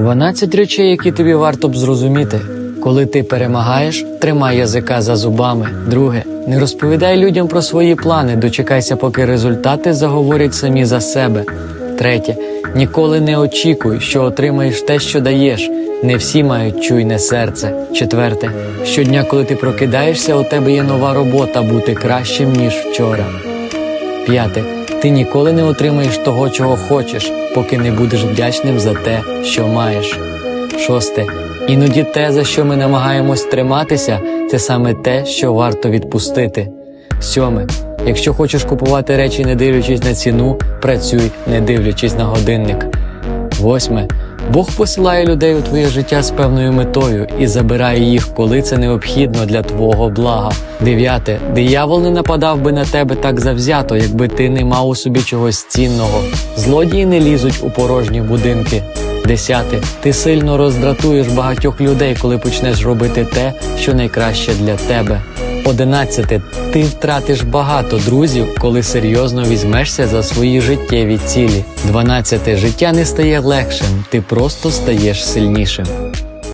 12 речей, які тобі варто б зрозуміти. Коли ти перемагаєш, тримай язика за зубами. Друге, не розповідай людям про свої плани, дочекайся, поки результати заговорять самі за себе. Третє, ніколи не очікуй, що отримаєш те, що даєш. Не всі мають чуйне серце. Четверте, щодня, коли ти прокидаєшся, у тебе є нова робота бути кращим, ніж вчора. П'яте. Ти ніколи не отримаєш того, чого хочеш, поки не будеш вдячним за те, що маєш. Шосте. Іноді те, за що ми намагаємось триматися, це саме те, що варто відпустити. Сьоме. Якщо хочеш купувати речі, не дивлячись на ціну, працюй, не дивлячись на годинник. Восьме. Бог посилає людей у твоє життя з певною метою і забирає їх, коли це необхідно для твого блага. Дев'яте. Диявол не нападав би на тебе так завзято, якби ти не мав у собі чогось цінного. Злодії не лізуть у порожні будинки. Десяте. Ти сильно роздратуєш багатьох людей, коли почнеш робити те, що найкраще для тебе. Одинадцяте. Ти втратиш багато друзів, коли серйозно візьмешся за свої життєві цілі. Дванадцяте. Життя не стає легшим, ти просто стаєш сильнішим.